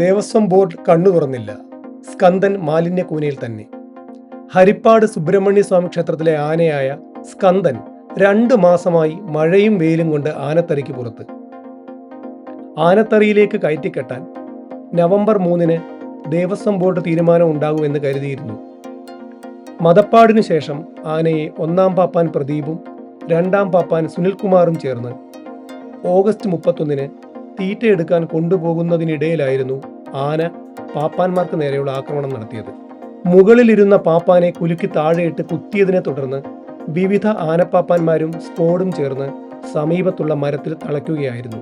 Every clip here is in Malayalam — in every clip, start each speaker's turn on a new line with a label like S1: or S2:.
S1: ദേവസ്വം ബോർഡ് കണ്ണു തുറന്നില്ല. സ്കന്ദൻ മാലിന്യ കൂനയിൽ തന്നെ. ഹരിപ്പാട് സുബ്രഹ്മണ്യ സ്വാമി ക്ഷേത്രത്തിലെ ആനയായ സ്കന്ദൻ രണ്ട് മാസമായി മഴയും വെയിലും കൊണ്ട് ആനത്തറിക്ക് പുറത്ത്. ആനത്തറിയിലേക്ക് കയറ്റിക്കെട്ടാൻ നവംബർ മൂന്നിന് ദേവസ്വം ബോർഡ് തീരുമാനം ഉണ്ടാകുമെന്ന് കരുതിയിരുന്നു. മതപ്പാടിനു ശേഷം ആനയെ ഒന്നാം പാപ്പാൻ പ്രദീപും രണ്ടാം പാപ്പാൻ സുനിൽകുമാറും ചേർന്ന് ഓഗസ്റ്റ് മുപ്പത്തൊന്നിന് തീറ്റയെടുക്കാൻ കൊണ്ടുപോകുന്നതിനിടയിലായിരുന്നു ആന പാപ്പാന്മാർക്ക് നേരെയുള്ള ആക്രമണം നടത്തിയത്. മുകളിലിരുന്ന പാപ്പാനെ കുലുക്കി താഴെയിട്ട് കുത്തിയതിനെ തുടർന്ന് വിവിധ ആനപ്പാപ്പാന്മാരും സ്കോഡും ചേർന്ന് സമീപത്തുള്ള മരത്തിൽ തളയ്ക്കുകയായിരുന്നു.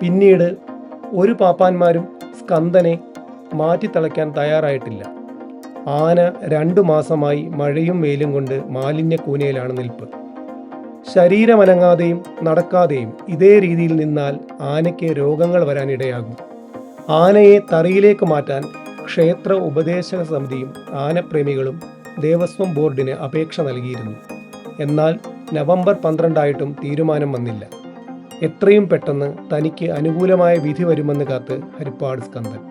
S1: പിന്നീട് ഒരു പാപ്പാന്മാരും സ്കന്ദനെ മാറ്റി തളയ്ക്കാൻ തയ്യാറായിട്ടില്ല. ആന രണ്ടു മാസമായി മഴയും വെയിലും കൊണ്ട് മാലിന്യ കൂനയിലാണ് നിൽപ്പ്. ശരീരമനങ്ങാതെയും നടക്കാതെയും ഇതേ രീതിയിൽ നിന്നാൽ ആനയ്ക്ക് രോഗങ്ങൾ വരാനിടയാകും. ആനയെ തറയിലേക്ക് മാറ്റാൻ ക്ഷേത്ര ഉപദേശക സമിതിയും ആനപ്രേമികളും ദേവസ്വം ബോർഡിന് അപേക്ഷ നൽകിയിരുന്നു. എന്നാൽ നവംബർ പന്ത്രണ്ടായിട്ടും തീരുമാനം വന്നില്ല. എത്രയും പെട്ടെന്ന് തനിക്ക് അനുകൂലമായ വിധി വരുമെന്ന് കാത്ത് ഹരിപ്പാട് സ്കന്ദൻ